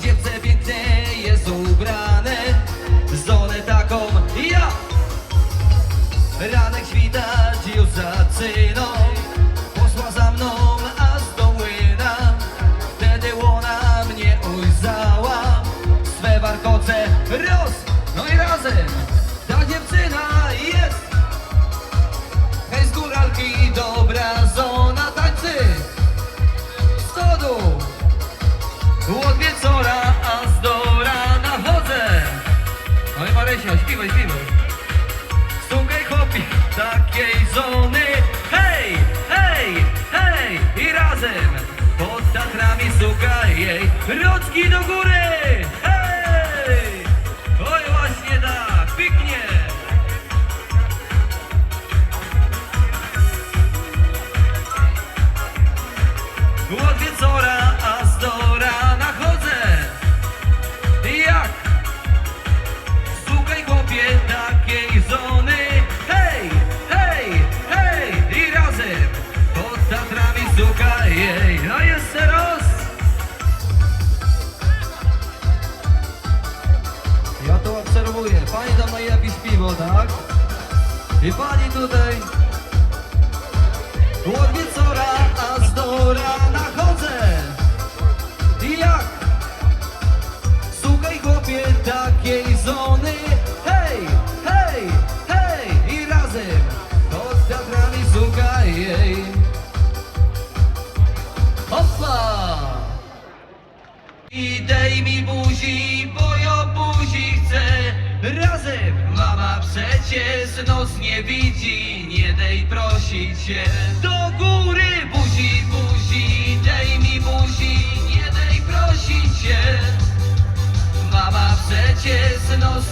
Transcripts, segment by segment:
где-то Viva y. serce nie widzi Nie dej prosić się. Do góry Buzi, buzi, dej mi buzi Nie dej prosić się. Mama przecież nos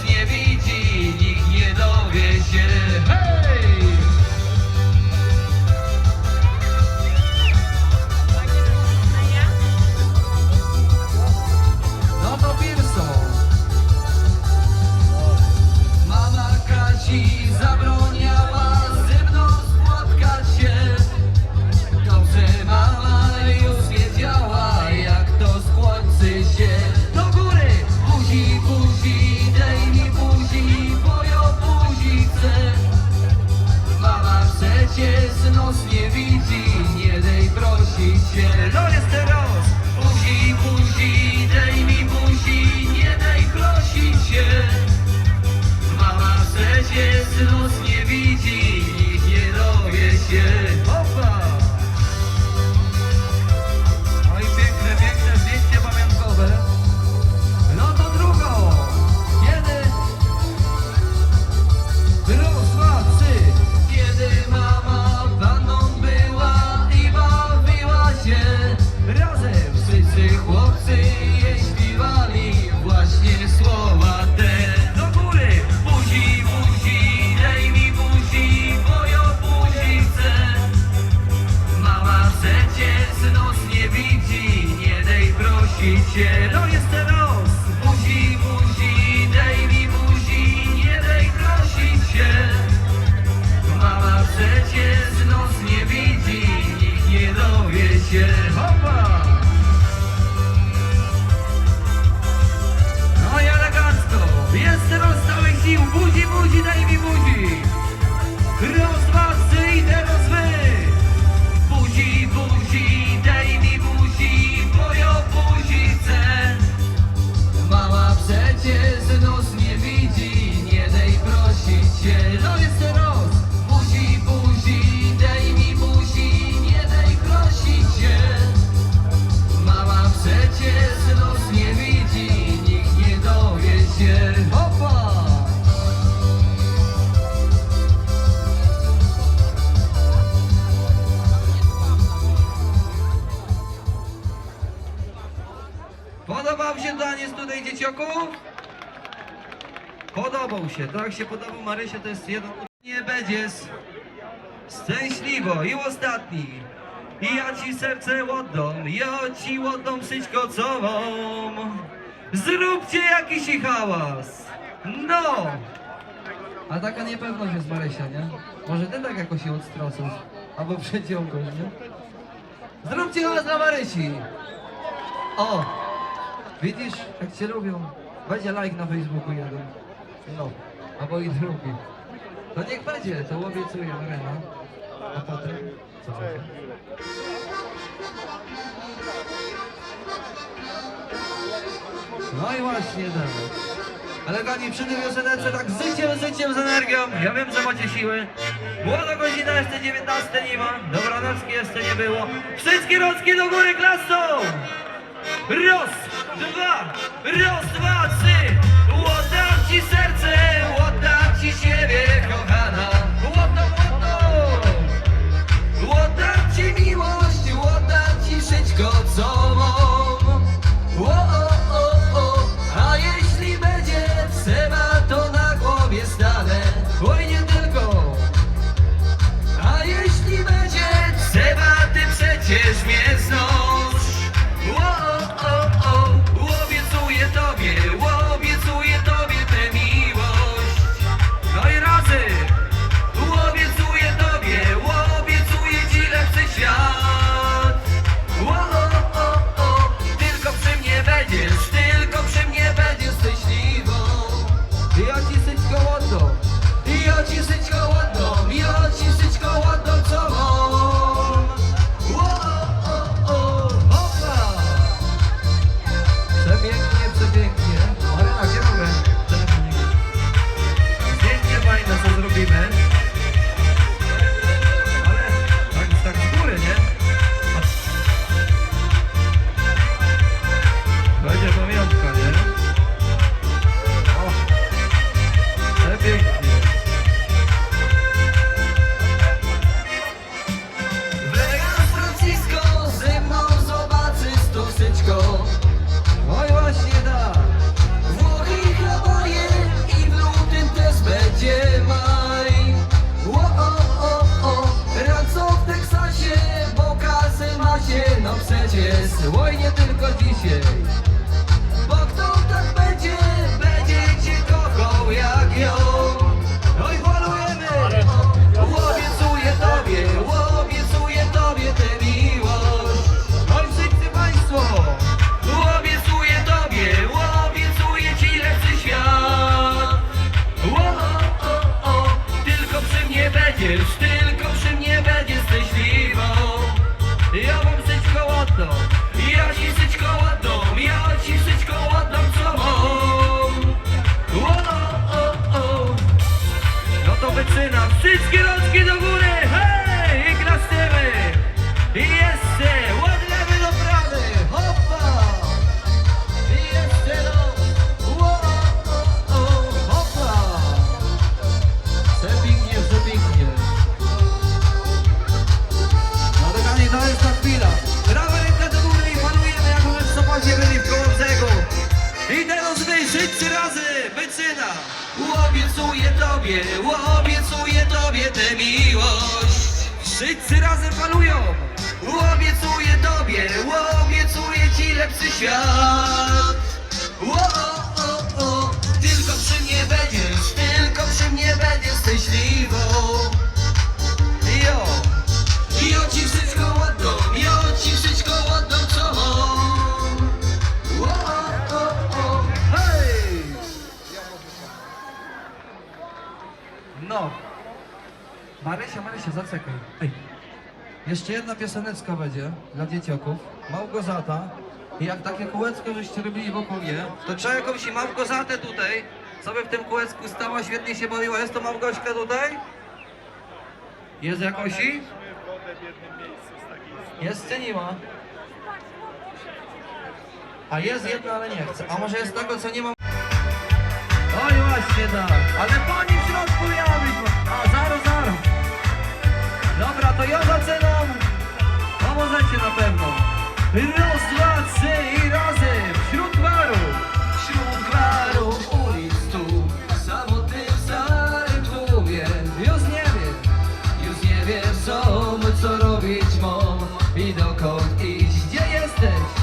Wielkie Marysie. Tak się podobał Marysie, to jest jeden... Nie będziesz szczęśliwo i ostatni. I ja ci serce oddam, ja ci oddam wszystko co mam. Zróbcie jakiś hałas. No! A taka niepewność jest Marysia, nie? Może ty tak jakoś się odstraszysz, albo przeciągasz, nie? Zróbcie hałas dla Marysi! O! Widzisz, jak cię lubią. Będzie like na Facebooku jeden. No albo i drugi. To niech będzie, to obiecuję Marena. A potem? Co? No i właśnie tak. Ale kochani, przy tym piosenece tak z życiem, z życiem, z energią. Ja wiem, że macie siły. Młoda godzina jeszcze 19 nie ma. Dobranocki jeszcze nie było. Wszystkie rączki do góry klasą! Raz, dwa, raz, dwa, trzy. Oj nie tylko dzisiaj. Bo kto tak będzie, będzie cię kochał jak ją. Oj wolujemy. Obiecuję tobie, obiecuję tobie tę miłość. Oj wszyscy państwo. Obiecuję tobie, obiecuję ci lepszy świat. O, o, o, tylko przy mnie będziesz, tylko przy mnie będziesz szczęśliwą. Ja mam wszystko ładną, ja wyczyna, wszystkie rączki do góry, teraz wy wszyscy razy, wyczyna. Obiecuję tobie, obiecuję tobie tę miłość. Wszyscy razem panują. Obiecuję tobie, obiecuję ci lepszy świat. O, o, o, o, tylko przy mnie będziesz, tylko przy mnie będziesz szczęśliwą. No. Marysia, Marysia, zaczekaj. Ej. Jeszcze jedna pioseneczka będzie dla dzieciaków. Małgorzata. I jak takie kółeczko żeście robili wokół mnie, to trzeba jakąś i Małgorzatę tutaj, sobie w tym kółeczku stała, świetnie się bawiła. Jest to Małgośka tutaj? Jest jakoś? Jest czy nie ma? A jest jedna, ale nie chce. A może jest tego, co nie ma? Oj właśnie tak. Ale pani Pomożecie na pewno. Raz, dwa, trzy i razem. Wśród gwarów. Wśród gwarów ulic tu. Samotny w starym tłumie. Już nie wiem. Już nie wiem co, co robić mam. I dokąd iść. Gdzie jesteś?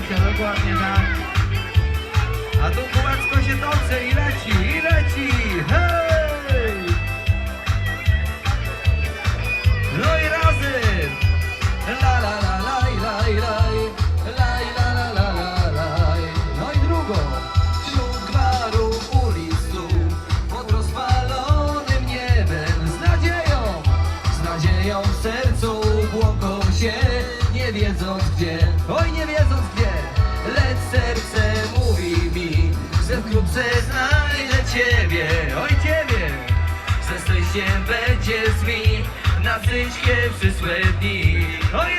Zdjęcie, dokładnie tak. A tu kółeczko się toczy i leci, i leci, wkrótce znajdę Ciebie, oj Ciebie. Ze szczęściem będzie z mi na wszystkie przyszłe dni. Oj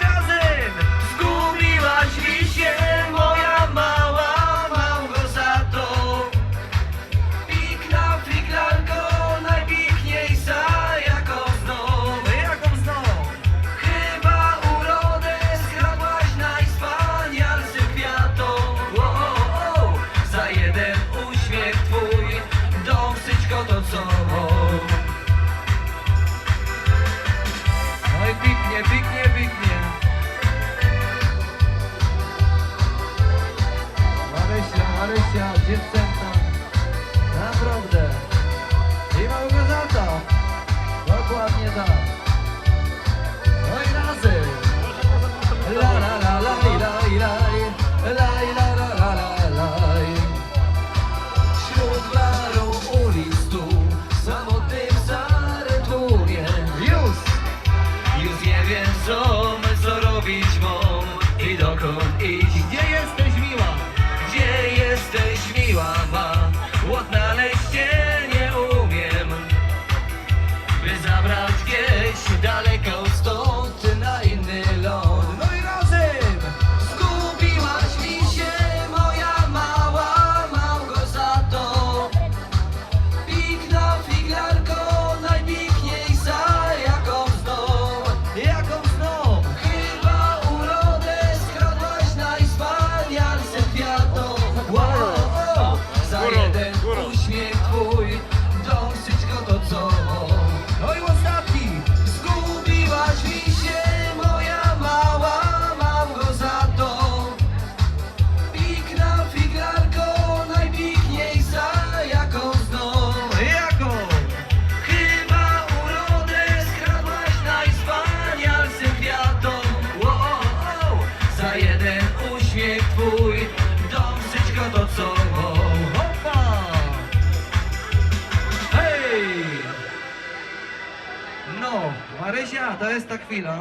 To jest ta chwila,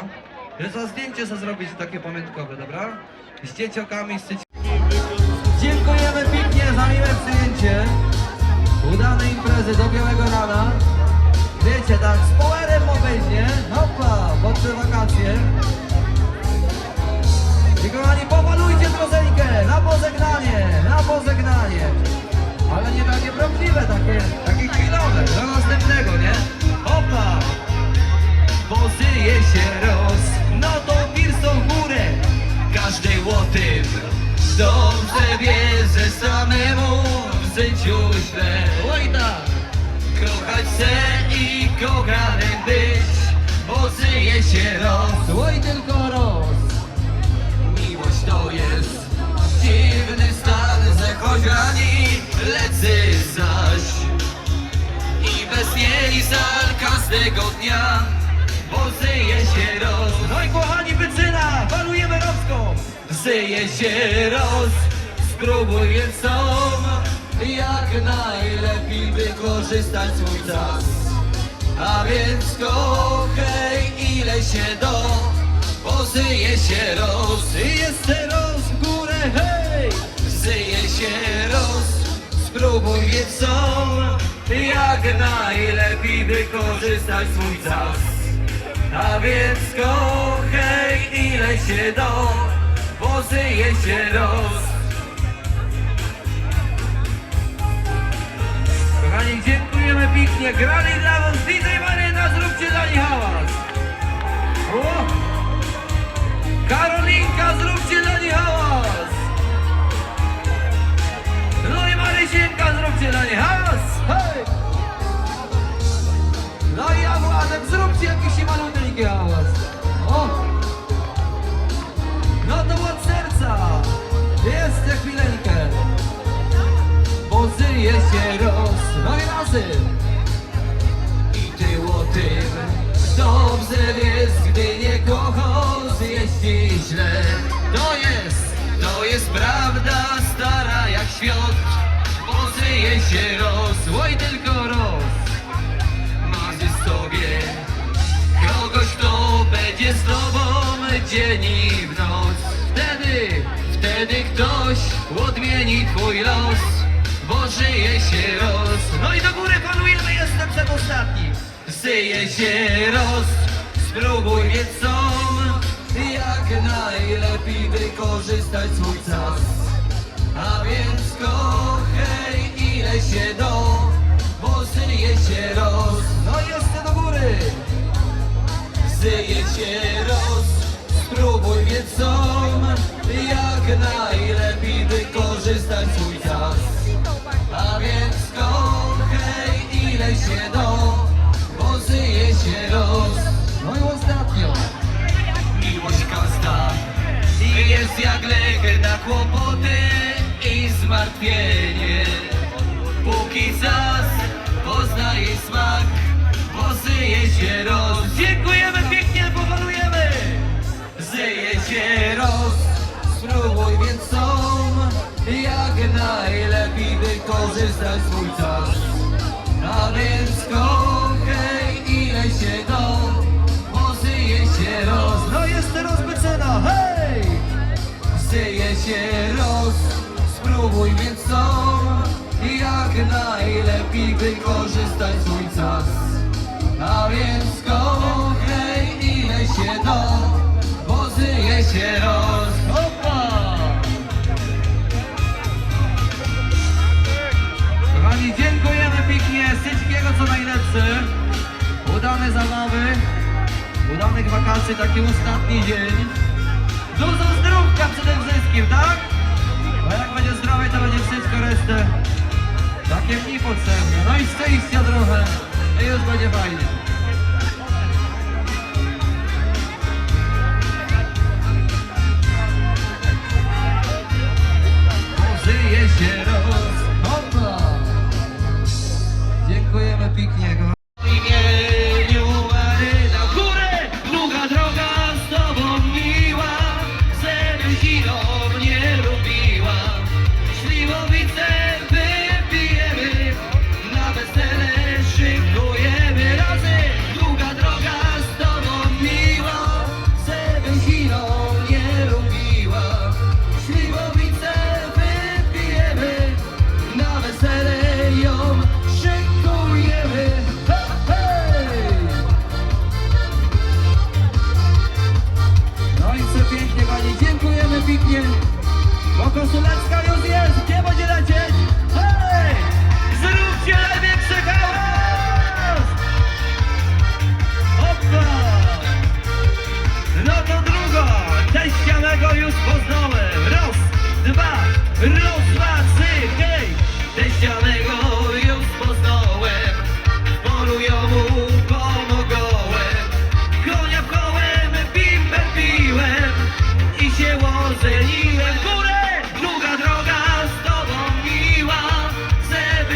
że za zdjęcie co zrobić takie pamiątkowe, dobra? Z dzieciokami, z dzieci... Dziękujemy pięknie za miłe przyjęcie udanej imprezy do białego rana. Wiecie, tak, z powerem obejdzie, hopa, bo te wakacje. I kochani, powalujcie troszeczkę, na pożegnanie, na pożegnanie. Pozyje się roz, oj tylko roz. Miłość to jest dziwny stan, że choć ani lecę zaś i bez niej zal każdego dnia pozyje się roz. No i kochani wyczyna, falujemy rozką. Zyje się roz, spróbuj sam, jak najlepiej wykorzystać swój czas. A więc kochaj ile się do Pozyje się roz I jeszcze roz w górę, hej! Zyje się roz Spróbuj więc sam. Jak najlepiej wykorzystać swój czas. A więc kochaj ile się do Pozyje się roz. Kochani, tańcujemy pięknie. Grali dla was DJ Maryna, zróbcie dla nich hałas. O! Karolinka, zróbcie dla nich hałas. No i Marysienka, zróbcie dla nich hałas. Hej! No i ja zróbcie jakiś maluteńki hałas. O! No to od serca. jest Jeszcze chwileńkę. Bo żyje się i ty o tym dobrze wiesz, gdy nie kochasz, jeśli źle. To jest, to jest prawda stara jak świat, bo żyje się roz, oj tylko roz. Marzy sobie kogoś, kto będzie z tobą dzień i w noc. Wtedy, wtedy ktoś odmieni twój los, bo żyje się roz. No i do góry panujemy, jestem przedostatni. Żyje się roz, spróbuj więc sam, jak najlepiej wykorzystać swój czas. A więc kochaj ile się do, bo żyje się roz. No i jeszcze do góry. Żyje się roz, spróbuj więc sam, Póki czas poznaje smak, bo żyje się roz. Dziękujemy pięknie, powalujemy! Żyje się roz, spróbuj więc sam, jak najlepiej wykorzystać swój czas. A więc kochaj ile się da, bo żyje się roz. No jeszcze raz wycena, hej! Żyje się roz, spróbuj więc sam, jak najlepiej wykorzystać swój czas. A więc kochaj ile się da, bo żyje się roz. Opa! Kochani, dziękujemy pięknie, wszystkiego co najlepsze. Udane zabawy, udanych wakacji, taki ostatni dzień. Dużo zdrówka przede wszystkim, tak? To będzie wszystko resztę. Takie mniej potrzebne. No i szczęścia trochę. I już będzie fajnie.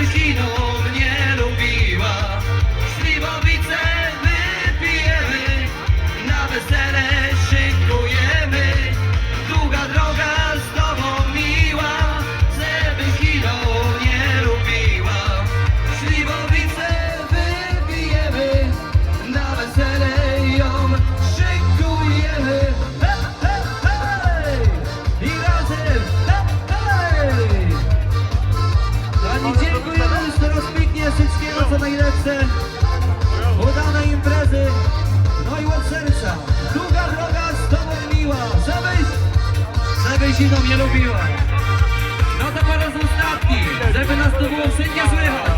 Żebyś co najlepsze. Udane imprezy, no i od serca. Długa droga z tobą miła, żebyś, żebyś ino mnie lubiła. No to po raz ostatni, żeby nas tu było wszędzie słychać.